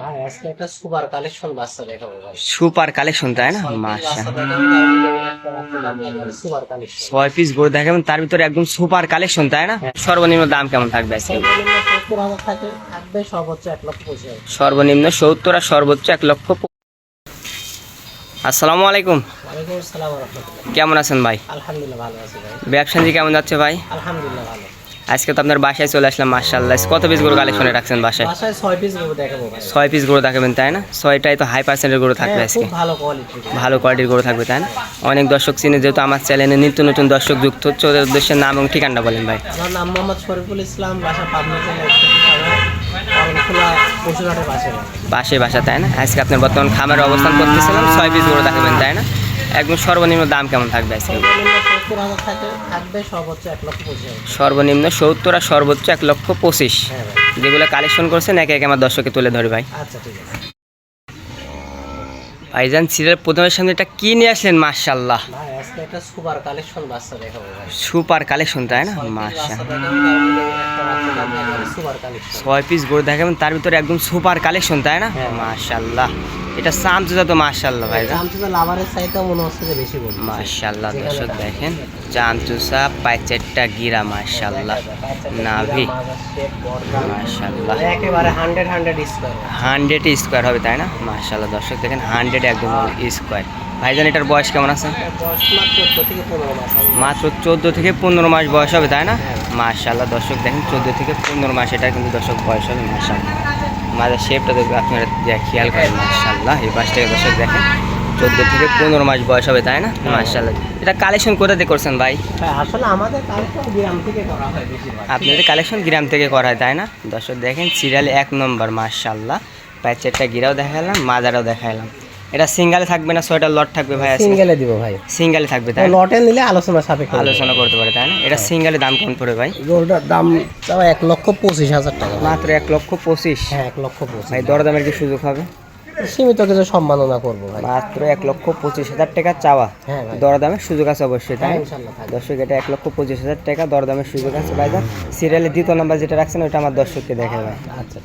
ভাই আজকে একটা সুপার কালেকশন বাচ্চা দেখাবো ভাই। সুপার কালেকশন তাই না? Super collection. ছয় পিস গরু দেখাবেন তার ভিতরে একদম সুপার কালেকশন তাই না? সর্বনিম্ন দাম কেমন থাকবে আজকে? সত্তর হাজার থাকে থাকবে সর্বোচ্চ এক লক্ষ সর্বনিম্ন সত্তর আর সর্বোচ্চ এক লক্ষ আসসালামু আলাইকুম কেমন আছেন ভাই? আলহামদুলিল্লাহ ভালো আছি ভাই। ব্যবসা কেমন যাচ্ছে ভাই? আলহামদুলিল্লাহ ভালো। আজকে তো আপনার বাসায় চলে আসলাম মার্শাল্লাহ কত পিস গরু কালেকশনে রাখছেন বাসায়? ছয় পিস গরু দেখাবো ছয় পিস গরু দেখাবেন তাই না? ছয়টাই তো হাই পার্সেন্টের গরু থাকবে হ্যাঁ, আজকে। ভালো কোয়ালিটি ভালো কোয়ালিটির গরু থাকবে তাই না? অনেক দর্শক চিনে যেহেতু আমার চ্যানেলে নিত্য নতুন দর্শক যুক্ত হচ্ছে ওদের উদ্দেশ্যে নাম এবং ঠিকানা বলেন ভাই। আমার নাম মোহাম্মদ শরীফুল ইসলাম বাসা পাবনা পাশে। বাসা তাই না? আজকে আপনার বর্তমান খামারে অবস্থান করতেছিলাম ছয় পিস গরু দেখাবেন তাই না? একদম সর্বনিম্ন দাম কেমন থাকবে আজকে? সর্বনিম্ন সত্তর আর সর্বোচ্চ এক লক্ষ পঁচিশ। হ্যাঁ যেগুলো কালেকশন করছেন একে একে আমার দর্শকে তুলে ধরে ভাই। আচ্ছা ভাইজান সিরিয়াল প্রথমের সামনে এটা কি নিয়ে আসলেন? মার্শাল্লাহ সুপার কালেকশন তাই না? মার্শাল ছয় পিস গরু দেখাবেন তার ভিতরে একদম সুপার কালেকশন তাই না? হ্যাঁ। মার্শাল্লাহ এটা সামচুজা তো মার্শাল্লাহ ভাই। তো লাভারের চাইতে মনে হচ্ছে যে বেশি মার্শাল্লাহ দর্শক দেখেন চামচুসা পাঁচেরটা গিরা মার্শাল্লাহ নাভি। মার্শাল্লাহ একেবারে hundred hundred square. Hundred square হবে তাই না? মার্শাল্লাহ দর্শক দেখেন হান্ড্রেড একদম স্কোয়ার। ভাইজান এটার বয়স কেমন আছে? মাত্র চোদ্দ থেকে পনেরো মাস চোদ্দ থেকে পনেরো মাস বয়স হবে তাই না? হ্যাঁ। মার্শাল্লাহ দর্শক দেখেন চোদ্দ থেকে পনেরো মাস এটা কিন্তু দর্শক বয়স হবে মার্শাল্লাহ মাঝে শেপটা দেখবে আপনারা খেয়াল করেন মার্শাল্লাহ এই পাশটাকে দর্শক দেখেন। চোদ্দ থেকে পনেরো মাস বয়স হবে তাই না? মার্শাল্লাহ এটা কালেকশন কোথা থেকে করছেন ভাই? হ্যাঁ, আসলে আমাদের কালেকশন গ্রাম থেকে করা হয় বেশিরভাগ। আপনাদের কালেকশন গ্রাম থেকে করা হয় তাই না? দর্শক দেখেন সিরিয়ালে এক নম্বর মার্শাল্লাহ চারটা গিরাও দেখালাম দেখা দেখালাম। এটা সিঙ্গেলে থাকবে না ছয়টা লট থাকবে ভাই সিঙ্গেলে দিব ভাই। সিঙ্গেলে থাকবে তাই লটে নিলে আলোচনা সাপেক্ষে আলোচনা করতে পারে তাই না? এটা সিঙ্গেলে দাম কেমন পড়বে ভাই। গরুটার দাম তাও এক লক্ষ পঁচিশ হাজার টাকা। মাত্র এক লক্ষ পঁচিশ? হ্যাঁ এক লক্ষ পঁচিশ। ভাই দরদামের কি সুযোগ হবে? সীমিত কিছু সম্মাননা করব ভাই। মাত্র এক লক্ষ পঁচিশ হাজার টাকা চাওয়া। হ্যাঁ ভাই। দরদামের সুযোগ আছে অবশ্যই তাই হ্যাঁ দর্শক এটা এক লক্ষ পঁচিশ হাজার টাকা দরদামের সুযোগ আছে ভাইজান সিরিয়ালের দ্বিতীয় নাম্বার যেটা রাখছেন ওটা আমার দর্শককে দেখে ভাই। আচ্ছা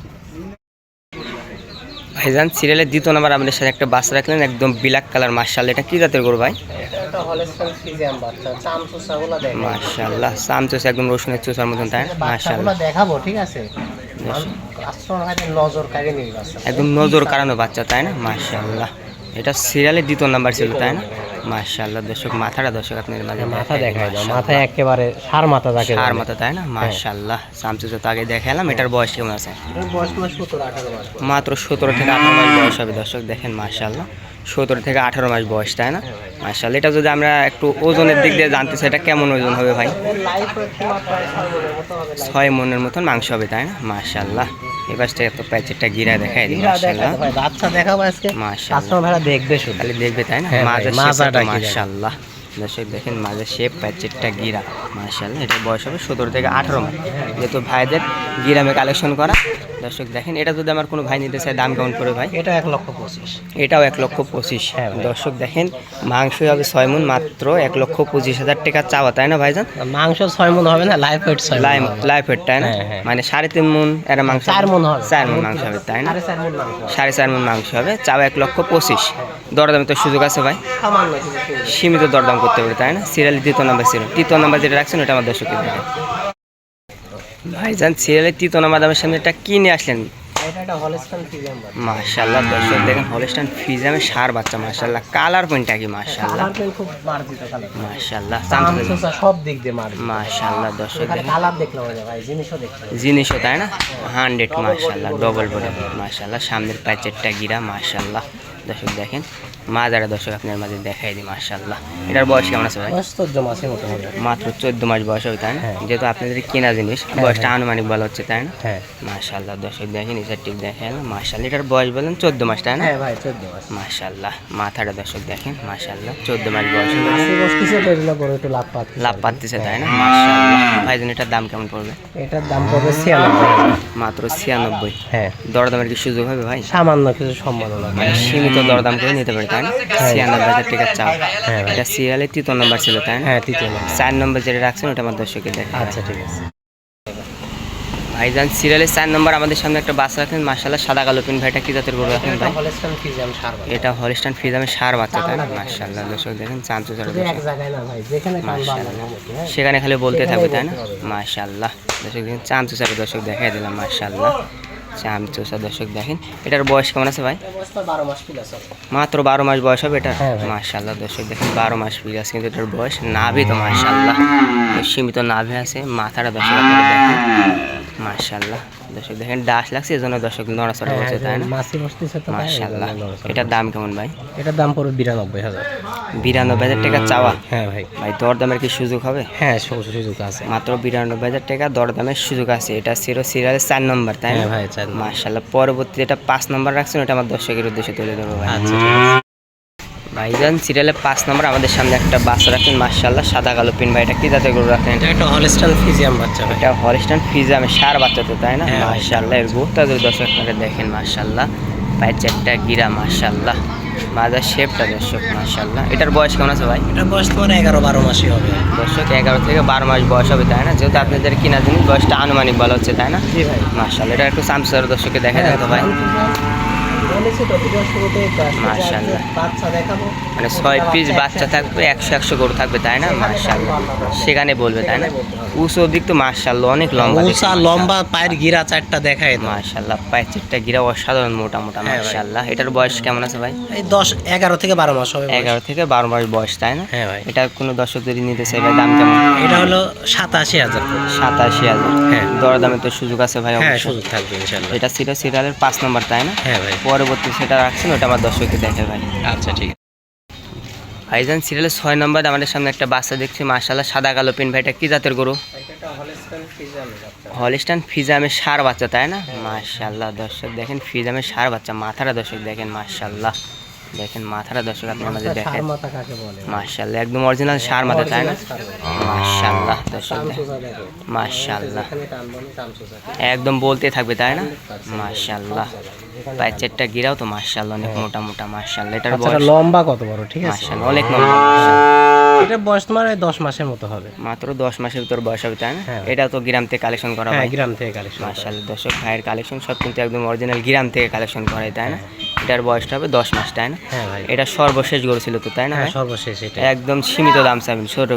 ভাইজান সিরিয়ালের দ্বিতীয় নাম্বার আমাদের সাথে একটা বাস রাখলেন একদম ব্ল্যাক কালার মার্শাল এটা কি জাতের গরু ভাই? মার্শাল্লাহ চাম চোষ একদম রসুনের চোষার মতন তাই মার্শাল্লাহ দেখাবো ঠিক আছে? একদম নজর কারানো বাচ্চা তাই না? মার্শাল্লাহ এটা সিরিয়ালের দ্বিতীয় নাম্বার ছিল তাই না? মার্শাল্লাহ দর্শক মাথাটা দর্শক আপনাদের মাঝে মাথা দেখাই দিই, দেখায় দাও। মাশাআল্লাহ। মাথায় একেবারে সার মাথা থাকে সার মাথা তাই না? মার্শাল্লাহ সামচুচো তো আগে দেখালাম এটার বয়স কেমন আছে। মাত্র সতেরো থেকে আঠারো মাস বয়স হবে দর্শক দেখেন মার্শাল্লাহ সতেরো থেকে আঠারো মাস বয়স তাই না? মার্শাল্লাহ এটা যদি আমরা একটু ওজনের দিক দিয়ে জানতে চাই এটা কেমন ওজন হবে ভাই? ছয় মনের মতন মাংস হবে তাই না? মার্শাল্লাহ এবার পাশটা তো প্যাচেরটা গিরা দেখাই দিই বাচ্চা দেখাবো আজকে। মাশাআল্লাহ। ভাড়া দেখবে শুধু। খালি দেখবে তাই না? হ্যাঁ ভাই, মাঝে মাজাটা দর্শক দেখেন মাঝে শেপ প্যাচেরটা গিরা। মাশাআল্লাহ এটা বয়স হবে সতেরো থেকে আঠারো মাস। যেহেতু ভাইদের গিরামে কালেকশন করা দর্শক দেখেন এটা যদি আমার কোনো ভাই নিতে চায় দাম কেমন পড়বে ভাই? এটা এক লক্ষ পঁচিশ। এটাও এক লক্ষ পঁচিশ হ্যাঁ দর্শক দেখেন মাংসই হবে ছয় মন মাত্র এক লক্ষ পঁচিশ হাজার টাকা চাওয়া তাই না ভাইজান? মাংস ছয় মন হবে না লাইফ ওয়েট ছয় লাইফ এর তাই না? হ্যাঁ, হ্যাঁ। মানে সাড়ে তিন মন এরা মাংস চার মন হবে। চার মন মাংস হবে তাই না? সাড়ে চার মন মাংস হবে। মাংস চাওয়া এক লক্ষ পঁচিশ। দরদামে তো সুযোগ আছে ভাই। সীমিত দরদাম করতে পারে তাই না? সিরিয়ালের দ্বিতীয় নাম্বার ছিল তৃতীয় নাম্বার যেটা রাখছেন ওটা আমার দর্শকের দেখে ভাইজান সিরিয়ালের তৃতীয় নাম্বার দামের সামনে এটা কিনে আসলেন? মার্শাল্লাহ দর্শক দেখেন হলিস্টান ফিজামে সার বাচ্চা মার্শাল্লাহ কালার পয়েন্টটা কি মার্শাল্লাহ মার্শাল্লাহ সব দিক দিয়ে মার্শাল্লাহ দর্শক জিনিসও তাই না? হান্ড্রেড মার্শাল্লাহ ডবল বডি মার্শাল্লাহ সামনের প্যাচেরটা গিরা মার্শাল্লাহ দর্শক দেখেন মাজারা দর্শক আপনার মাঝে দেখাই দিই মার্শাল্লাহ এটার বয়স কেমন আছে ভাই? মোটামুটি। মাত্র চোদ্দ মাস বয়স হবে তাই না? হ্যাঁ। যেহেতু আপনাদের কেনা জিনিস বয়সটা আনুমানিক বলা হচ্ছে তাই না? হ্যাঁ। মার্শাল্লাহ দর্শক দেখেন নিচের টিপ দেখেন মার্শাল্লাহ এটার বয়স বলেন চোদ্দ মাস তাই না? হ্যাঁ ভাই চোদ্দ মাস। মার্শাল্লাহ মাথাটা দর্শক দেখেন মার্শাল্লাহ চোদ্দ মাস বয়স মাসে লাভ পাচ্ছে। তাই না? মার্শাল্লাহ ভাইজন এটার দাম কেমন পড়বে? এটার দাম পড়বে ছিয়ানব্বই। মাত্র ছিয়ানব্বই। হ্যাঁ। দরদামের কি সুযোগ হবে ভাই? সামান্য কিছু সম্মাননা। মানে সীমিত দরদাম করে নিতে পারে তাই না ছিয়ানব্বই হাজার টাকা চাও হ্যাঁ এটা সিরিয়ালের তৃতীয় নম্বর ছিল তাই না? হ্যাঁ তৃতীয় নম্বর চার নম্বর যেটা রাখছেন ওটা আমার দর্শকের দেখা। আচ্ছা ঠিক আছে। ভাইজান সিরিয়ালের চার নম্বর আমাদের সামনে একটা বাস রাখেন। মার্শাল্লাহ সাদা কালো পিন ভাইটা কি জাতের গরু রাখেন ভাই। এটা হলিস্টান ফিজামের সার বাচ্চা তাই না? মার্শাল্লাহ দর্শক দেখেন হ্যাঁ। সেখানে খালি বলতে থাকবে তাই না। মার্শাল্লাহ দর্শক দেখেন চার দর্শক দেখাই দিলাম মার্শাল্লাহ চাঁচু চার দর্শক দেখেন। এটার বয়স কেমন আছে ভাই? বারো মাস প্লাস মাত্র বারো মাস বয়স হবে এটা হ্যাঁ মার্শাল্লাহ দর্শক দেখেন বারো মাস প্লাস কিন্তু এটার বয়স নাভি তো মার্শাল্লাহ সীমিত নাভি আছে মাথাটা দর্শক দেখেন। মার্শাল্লাহ দর্শক দেখেন ডাস লাগছে এই জন্য দর্শক নড়াচড়া করছে তাই না? মাসি বসতেছে তো এটার দাম কেমন ভাই? এটার দাম পড়বে বিরানব্বই হাজার। বিরানব্বই হাজার টাকা চাওয়া? হ্যাঁ ভাই। ভাই দর দামের কি সুযোগ হবে? হ্যাঁ সুযোগ আছে। মাত্র বিরানব্বই হাজার টাকা দরদামের সুযোগ আছে। এটা ছিল সিরিয়ালের চার নম্বর তাই না? হ্যাঁ ভাই চার নম্বর। মার্শাল্লাহ পরবর্তী যেটা পাঁচ নম্বর রাখছেন ওটা আমার দর্শকের উদ্দেশ্যে তুলে ধরবো ভাই। আচ্ছা। ভাইজান সিরিয়ালে পাঁচ নম্বর আমাদের সামনে একটা বাস রাখেন মার্শাল্লাহ সাদা কালো পিন ভাই এটা কি জাতের গরু রাখেন? এটা একটা হলস্টাইন ফ্রিজিয়াম বাচ্চা এটা হলিস্টান ফিজামে সার বাচ্চা তো তাই না? হ্যাঁ, মার্শাল্লাহ এর গোটা যদি দর্শক আপনারা দেখেন মার্শাল্লাহ পায়ের চারটা গিরা মার্শাল্লাহ মাজার শেপটা দর্শক মার্শাল্লাহ এটার বয়স কেমন আছে ভাই? এটা বয়স তোমার এগারো বারো মাসই হবে। দর্শক এগারো থেকে বারো মাস বয়স হবে তাই না? যেহেতু আপনাদের কিনা জিনিস বয়সটা আনুমানিক বলা হচ্ছে তাই না? জি ভাই। মার্শাল্লাহ এটা একটু সামসার দর্শককে দেখা যায় তো ভাই। মানে ছয় পিস বাচ্চা থাকবে একশো একশো গরু থাকবে তাই না? মার্শাল্লাহ সেখানে বলবে তাই না? উঁচু দিক তো মার্শাল্লাহ অনেক লম্বা লম্বা পায়ের গিরা চারটা দেখায় মার্শাল্লাহ পায়ের চারটা গিরা অসাধারণ মোটা মোটা হ্যাঁ মার্শাল্লাহ এটার বয়স কেমন আছে ভাই? এই দশ এগারো থেকে বারো মাস হবে এগারো থেকে বারো মাস বয়স তাই না? হ্যাঁ ভাই। এটা কোনো দর্শক যদি নিতে চাই ভাই দাম কেমন? এটা হলো সাতাশি হাজার। সাতাশি হাজার। হ্যাঁ। দরদামে তো সুযোগ আছে ভাই হ্যাঁ সুযোগ থাকবে ইনশাল্লাহ এটা ছিল সিরিয়ালের পাঁচ নম্বর তাই না? হ্যাঁ ভাই। পরবর্তী সেটা রাখছেন ওটা আমার দর্শককে দেখে ভাই। আচ্ছা ঠিক। আছে ভাইজান সিরিয়ালের ছয় নম্বর আমাদের সামনে একটা বাচ্চা দেখছি মার্শাল্লাহ সাদা কালো পিন। ভাইটা কি জাতের গরু? হলিস্টান ফিজামের সার বাচ্চা তাই না? মার্শাল্লাহ দর্শক দেখেন ফিজামের সার বাচ্চা মাথাটা দর্শক দেখেন মার্শাল্লাহ দেখেন মাথাটা দর্শক আপনি আমাদের দেখেন। মাথা কাকে বলে? মার্শাল্লাহ একদম অরিজিনাল সার মাথা তাই না? মার্শাল্লাহ দর্শক মার্শাল্লাহ। একদম বলতে থাকবে তাই না? মার্শাল্লাহ পায়ের চারটা গিরাও তো মার্শাল্লাহ অনেক মোটা মোটা মার্শাল্লাহ এটার বয়স লম্বা কত বড়? ঠিক আছে। মার্শাল্লাহ অনেক লম্বা এটা বয়স তোমার এই দশ মাসের মতো হবে। মাত্র দশ মাসের ভিতর বয়স হবে তাই না? হ্যাঁ। এটা তো গ্রাম থেকে কালেকশন করা হ্যাঁ হয়। গ্রাম থেকে কালেকশন মার্শাল্লাহ দর্শক ভাইয়ের কালেকশন সব কিন্তু একদম অরিজিনাল গ্রাম থেকে কালেকশন করা হয় তাই না? এটার বয়সটা হবে দশ মাস তাই না? হ্যাঁ ভাই। এটা সর্বশেষ গরু ছিল তো তাই না হ্যাঁ সর্বশেষ এটা একদম সীমিত দাম চাবেন ছোট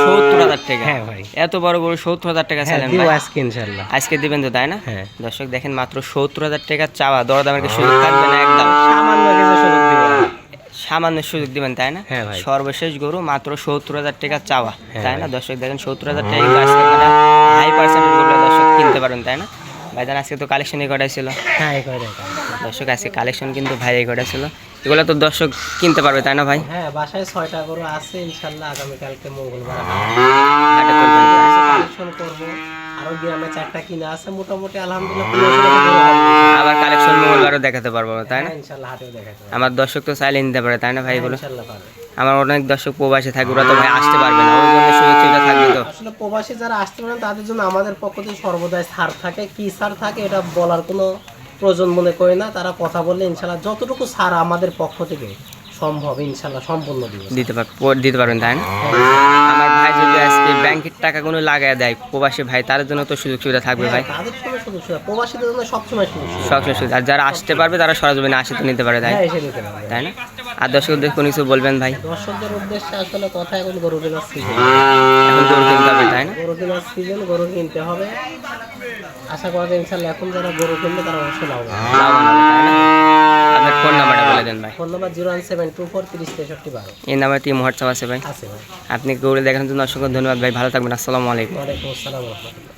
সত্তর হাজার। টাকা। হ্যাঁ ভাই। এত বড় গরু সত্তর হাজার টাকা হ্যাঁ চাইলেন আজকে ইনশাল্লাহ আজকে দিবেন তো তাই না? হ্যাঁ। দর্শক দেখেন মাত্র সত্তর হাজার টাকা চাওয়া দরদামের সুযোগ থাকবে না একদম। সামান্য কিছু সুযোগ দিব সামান্য সুযোগ দিবেন তাই না? হ্যাঁ সর্বশেষ গরু মাত্র সত্তর হাজার টাকা চাওয়া হ্যাঁ তাই না। দর্শক দেখেন সত্তর হাজার টাকা হাই পার্সেন্টেজ গরু দর্শক কিনতে পারেন তাই না? ভাইজান আজকে তো কালেকশনই কটাই ছিল হ্যাঁ এই করে দর্শক আজকে কালেকশন কিন্তু ভাই এই কটা ছিল এগুলো তো দর্শক কিনতে পারবে তাই না ভাই? হ্যাঁ বাসায় ছয়টা গরু আছে ইনশাল্লাহ আগামীকালকে মঙ্গলবার। হাটে? কালেকশন করব। আরও গ্রামে চারটা কিনে আছে মোটামুটি আলহামদুলিল্লাহ। আবার কালেকশন মঙ্গলবারও দেখাতে পারব তাই না? হ্যাঁ, ইনশাল্লাহ হাটেও দেখাতে। আমার দর্শক তো চাইলে নিতে পারে তাই না ভাই ইনশাল্লাহ পাবে। আমার অনেক দর্শক প্রবাসে থাকে ওরা তো ভাই আসতে পারবে না ওই জন্য সুযোগ সুবিধা থাকবে তো। আসলে প্রবাসী যারা আসতে পারেন তাদের জন্য আমাদের পক্ষ থেকে সর্বদাই ছাড় থাকে। কি ছাড় থাকে এটা বলার কোনো প্রয়োজন মনে করি না তারা কথা বললে ইনশাল্লাহ যতটুকু ছাড় আমাদের পক্ষ থেকে সম্ভব ইনশাল্লাহ সম্পূর্ণ দিব। দিতে দিতে পারবেন তাই না? ভাই যদি আজকে ব্যাংকের টাকাগুলো লাগায় দেয় প্রবাসী ভাই তার জন্য তো সুযোগ সুবিধা থাকবে ভাই। তাদের প্রবাসীদের জন্য সবসময় সুবিধা। আর যারা আসতে পারবে তারা সরজমিনে আসে তো নিতে পারে তাই হ্যাঁ তাই না? আর দর্শকদের কোনো কিছু বলবেন ভাই। দর্শকদের উদ্দেশ্যে আসলে কথা এখন গরু এখন গরু কিনতে হবে তাই না? গরু কেনার সিজন গরু কিনতে হবে। আশা করা যায় ইনশাল্লাহ এখন যারা গরু কিনবে তারা অবশ্যই লাভ আপনার ফোন নাম্বারটা বলে দেন ভাই। Phone number zero one seven two four তিরিশ তেষট্টি বারো। এই নাম্বারটি হোয়াটসঅ্যাপ আছে ভাই। আছে ভাই। আপনি গরু দেখানোর জন্য অসংখ্য ধন্যবাদ ভাই। ভালো থাকবেন আসসালামু আলাইকুম। ওয়ালাইকুম আসসালাম রহমতুল্লাহ।